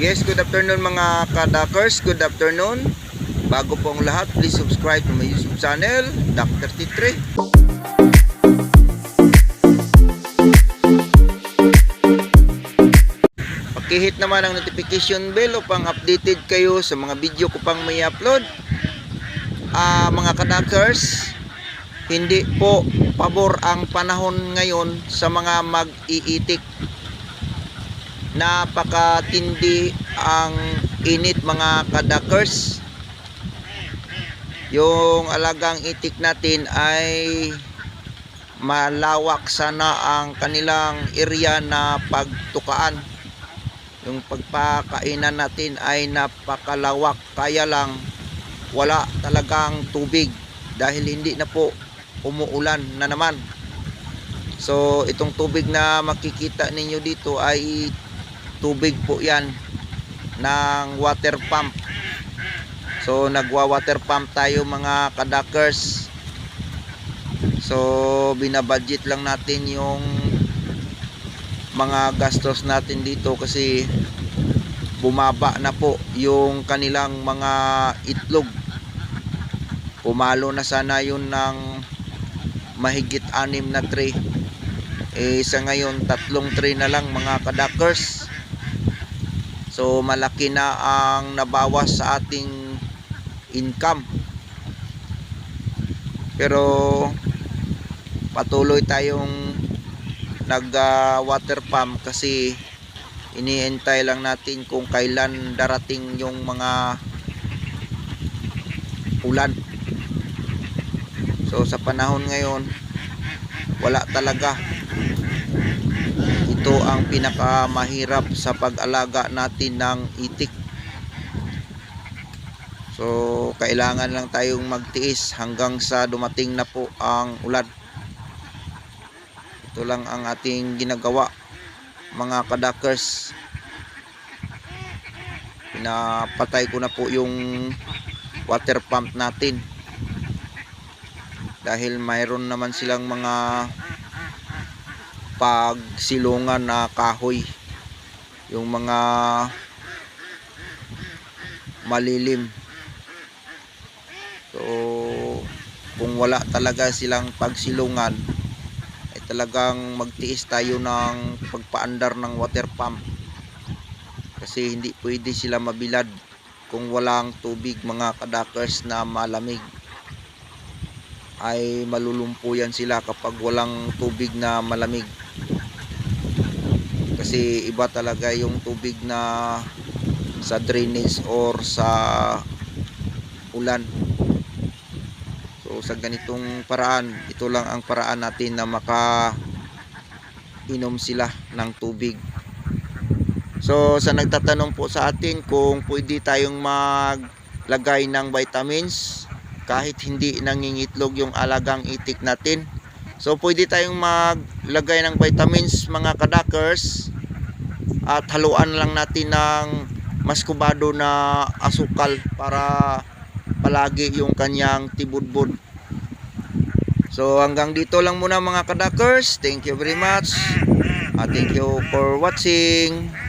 Yes, good afternoon mga kadakers. Good afternoon. Bago po ang lahat, please subscribe to my YouTube channel, Dr. Titre. Pakihit naman ang notification bell upang updated kayo sa mga video ko pang may upload. Ah, mga kadakers, hindi po pabor ang panahon ngayon sa mga mag-iitik napakatindi ang init mga kadakers. Yung alagang itik natin ay malawak sana ang kanilang area na pagtukaan. Yung pagpakainan natin ay napakalawak. Kaya lang wala talagang tubig dahil hindi na po umuulan na naman. So itong tubig na makikita ninyo dito ay tubig po yan ng water pump. So nagwa water pump tayo mga kadakers so binabudget lang natin yung mga gastos natin dito kasi bumaba na po yung kanilang mga itlog. Pumalo na sana yun ng mahigit anim na tray. Eh sa ngayon tatlong tray na lang mga kadakers So malaki na ang nabawas sa ating income. Pero patuloy tayong nag uh, water pump kasi iniintay lang natin kung kailan darating yung mga ulan. So sa panahon ngayon wala talaga ito ang pinakamahirap sa pag-alaga natin ng itik. So kailangan lang tayong magtiis hanggang sa dumating na po ang ulan ito lang ang ating ginagawa mga kadakers. Pinapatay ko na po yung water pump natin. Dahil mayroon naman silang mga pagsilungan na kahoy. Yung mga malilim. So kung wala talaga silang pagsilungan ay talagang magtiis tayo ng pagpaandar ng water pump. Kasi hindi pwede sila mabilad kung walang tubig mga kadakers na malamig ay malulumpo yan sila kapag walang tubig na malamig. Kasi iba talaga yung tubig na sa drainage or sa ulan. So sa ganitong paraan ito lang ang paraan natin na maka inom sila ng tubig. So sa nagtatanong po sa atin kung pwede tayong maglagay ng vitamins kahit hindi nangingitlog yung alagang itik natin So pwede tayong maglagay ng vitamins mga kadakers at haluan lang natin ng maskubado na asukal para palagi yung kanyang tibudbud. So hanggang dito lang muna mga kadakers. Thank you very much. Uh, thank you for watching.